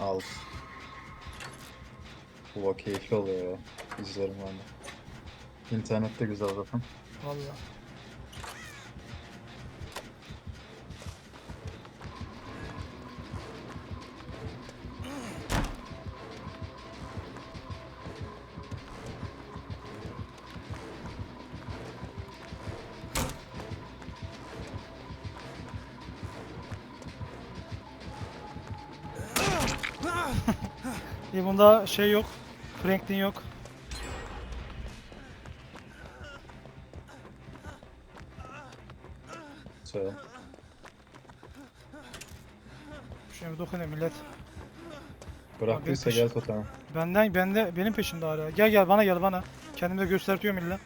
Al. Bu keyifli oluyor ya. İzlerim ben de. İnternet de güzel zaten. Valla. İyi bunda şey yok. Franklin yok. Söyle. Şimdi dokunuyor millet. Bıraktıysa gel toteme. Benden bende benim peşimde hala. Gel gel bana gel bana. Kendimi de göstertiyorum illa.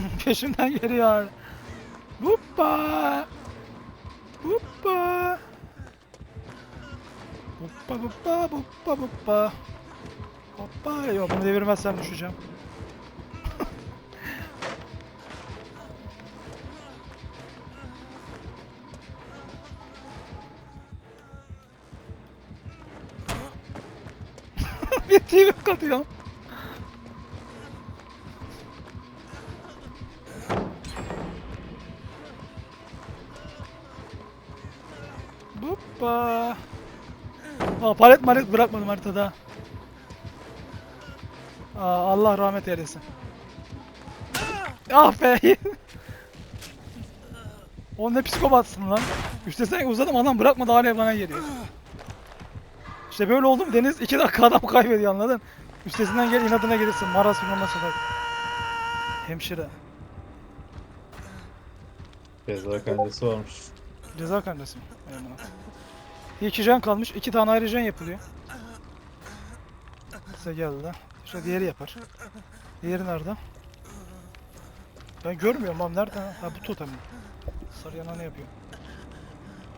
Peşimden geliyor. Hoppa. Hoppa. Hoppa hoppa hoppa hoppa. Hoppa. Yok bunu devirmezsem düşeceğim. Bir TV katıyorum. Hoppa. Aa, palet malet bırakmadım haritada. Aa, Allah rahmet eylesin. Ah be. o ne psikopatsın lan. Üstesinden uzadım adam bırakmadı hala bana geliyor. İşte böyle oldu mu Deniz 2 dakika adam kaybediyor anladın? Üstesinden gel inadına gelirsin. Maras bilmem nasıl bak. Hemşire. Ceza kancası varmış. Ceza amına. Bir iki jen kalmış. iki tane ayrı jen yapılıyor. Size geldi. İşte diğeri yapar. Diğeri nerede? Ben görmüyorum abi nerede? Ha bu totem? Sarı yana ne yapıyor?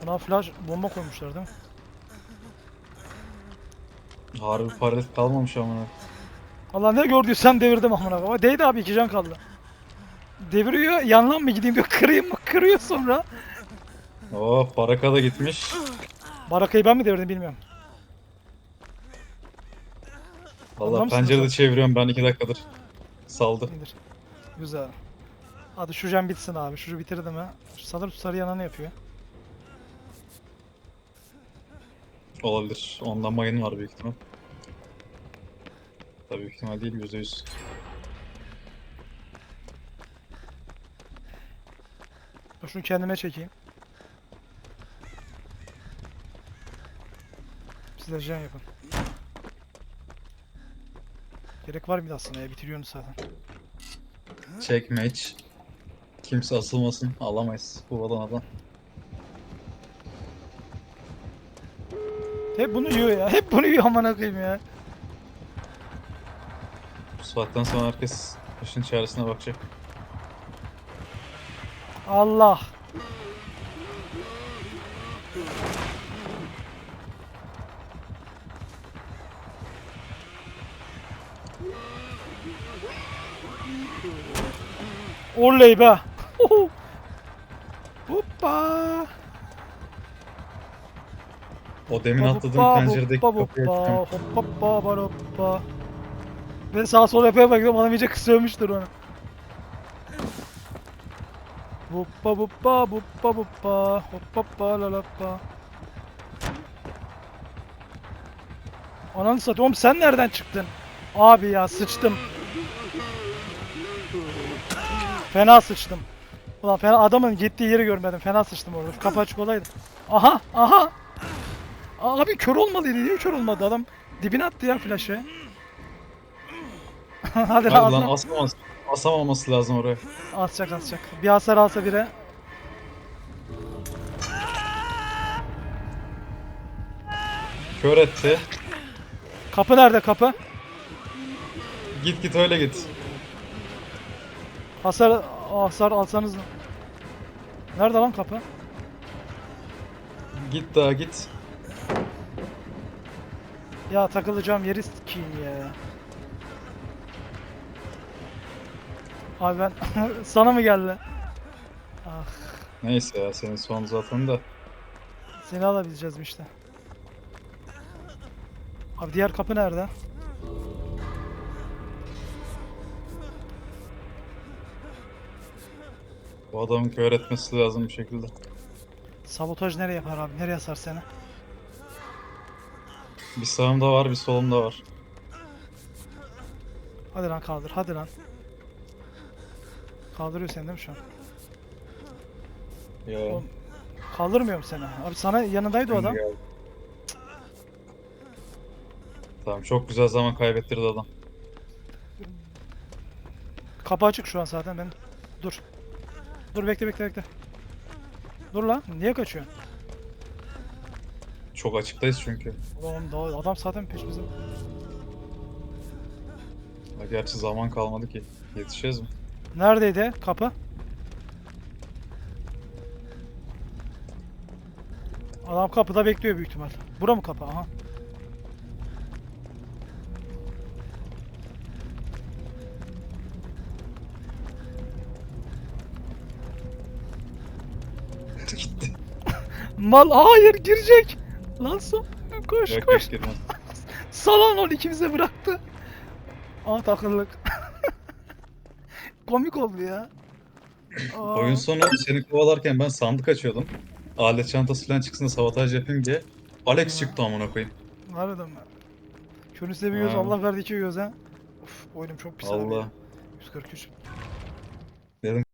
Buna flash bomba koymuşlar değil mi? Harbi palet kalmamış amına. Allah ne gördüysem devirdim amına koyayım. Değdi abi iki can kaldı. Deviriyor yandan mı gideyim diyor kırayım mı kırıyor sonra. Oh baraka da gitmiş. Barakayı ben mi devirdim bilmiyorum. Valla Adamsın pencerede çeviriyorum ben iki dakikadır. Saldı. İndir. Güzel. Hadi şu jam bitsin abi. Şu bitirdim ha. Şu sanırım sarı yana ne yapıyor? Olabilir. Ondan mayın var büyük ihtimal. Tabii büyük ihtimal değil yüzde yüz. Dur Şunu kendime çekeyim. Siz de jam yapın. Gerek var mıydı aslında ya? Bitiriyorsunuz zaten. Check match. Kimse asılmasın. Alamayız bu Adana'dan. Hep bunu yiyor ya. Hep bunu yiyor amına koyayım ya. Bu saatten sonra herkes işin çaresine bakacak. Allah. Oley be. Hoppa. O demin atladığım penceredeki hoppa, kapıyı hoppa, hoppa. Ben sağa sola yapaya bakıyorum adam iyice kısıyormuştur onu. Hoppa hoppa hoppa hoppa hoppa la la hoppa. Ananı satayım oğlum sen nereden çıktın? Abi ya sıçtım. Fena sıçtım. Ulan fena adamın gittiği yeri görmedim. Fena sıçtım orada. Kapı açık olaydı. Aha aha. Abi kör olmalıydı. Niye kör olmadı adam? Dibine attı ya flaşı. Hadi lan lan asma. asamaması, asamaması lazım oraya. Asacak asacak. Bir hasar alsa bire. Kör etti. Kapı nerede kapı? Git git öyle git. Hasar hasar alsanız. Nerede lan kapı? Git daha git. Ya takılacağım yeri sikeyim ya. Abi ben sana mı geldi? Ah Neyse ya senin son zaten da. seni alabileceğiz mi işte. Abi diğer kapı nerede? Bu adamın kör etmesi lazım bir şekilde. Sabotaj nereye yapar abi? Nereye asar seni? Bir sağımda var bir solumda var. Hadi lan kaldır hadi lan. Kaldırıyor seni değil mi şu an? Ya. Oğlum, Kaldırmıyorum seni. Abi sana yanındaydı o adam. geldi. Tamam çok güzel zaman kaybettirdi adam. Kapı açık şu an zaten ben. Dur. Dur bekle bekle bekle. Dur lan. Niye kaçıyorsun? Çok açıktayız çünkü. Oğlum daha adam zaten peşimizde. Ha, Gerçi zaman kalmadı ki. Yetişeceğiz mi? Neredeydi kapı? Adam kapıda bekliyor büyük ihtimal. Bura mı kapı? Aha. Mal hayır girecek. Lan son. Koş Yok koş. girmez. Salon onu ikimize bıraktı. Aa takıldık. Komik oldu ya. Aa, Oyun sonu seni kovalarken ben sandık açıyordum. Alet çantası falan çıksın da sabotaj yapayım diye. Alex çıktı amına koyayım. Harbiden mi? Şunu seviyoruz. Allah verdi göz ha. Uf oyunum çok pis abi. Allah. ya. 143.